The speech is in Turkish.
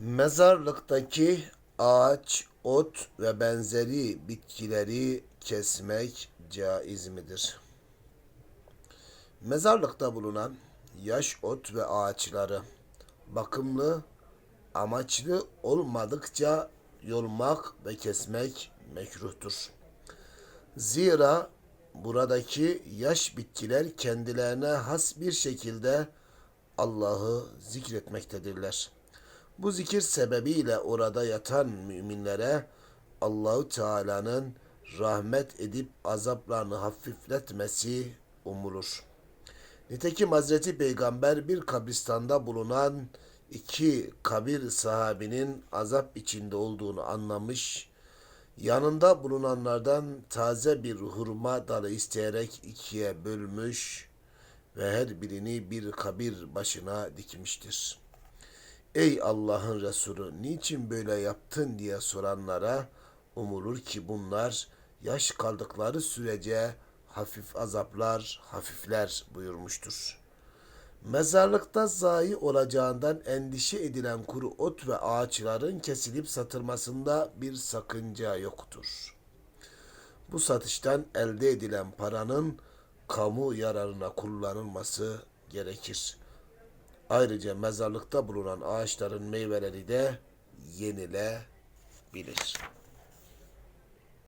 Mezarlıktaki ağaç, ot ve benzeri bitkileri kesmek caiz midir? Mezarlıkta bulunan yaş ot ve ağaçları bakımlı, amaçlı olmadıkça yolmak ve kesmek mekruhtur. Zira buradaki yaş bitkiler kendilerine has bir şekilde Allah'ı zikretmektedirler. Bu zikir sebebiyle orada yatan müminlere Allahu Teala'nın rahmet edip azaplarını hafifletmesi umulur. Nitekim Hazreti Peygamber bir kabristanda bulunan iki kabir sahabinin azap içinde olduğunu anlamış, yanında bulunanlardan taze bir hurma dalı isteyerek ikiye bölmüş ve her birini bir kabir başına dikmiştir. Ey Allah'ın Resulü niçin böyle yaptın diye soranlara umulur ki bunlar yaş kaldıkları sürece hafif azaplar hafifler buyurmuştur. Mezarlıkta zayi olacağından endişe edilen kuru ot ve ağaçların kesilip satılmasında bir sakınca yoktur. Bu satıştan elde edilen paranın kamu yararına kullanılması gerekir. Ayrıca mezarlıkta bulunan ağaçların meyveleri de yenilebilir.